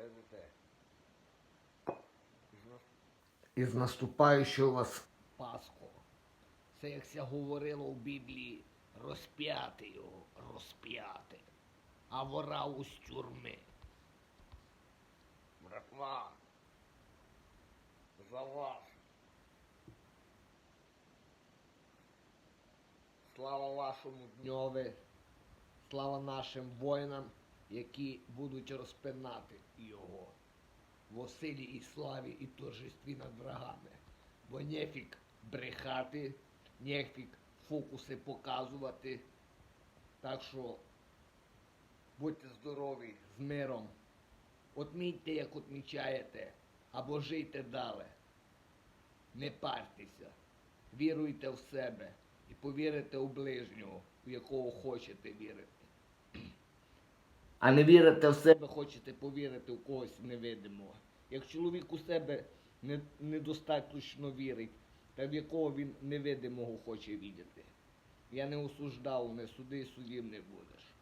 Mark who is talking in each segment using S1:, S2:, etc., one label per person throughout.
S1: Видите?
S2: Із наступаючого вас Пасху. Це як ся говорило в Біблії, розп'яти його, розп'яти, а вора у тюрми. Братва, за вас. Слава вашому дньові, слава нашим воїнам, які будуть розпинати його в силі і славі і торжестві над врагами. Бо нефік брехати, нефік фокуси показувати. Так що будьте здорові, з миром. Отмітьте, як отмічаєте, або жийте далі. Не партеся, віруйте в себе і повірите у ближнього, у якого хочете вірити. А не вірите в себе, хочете повірити в когось невидимого. Як чоловік у себе недостатньо вірить, та в якого він невидимого хоче відати. Я не осуждав, не суди, судів не будеш.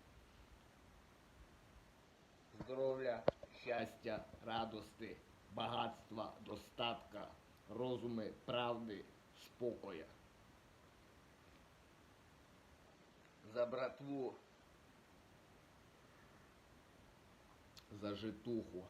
S2: Здоров'я, щастя, радости, багатства, достатка, розуми, правди, спокоя. За братву за житуху.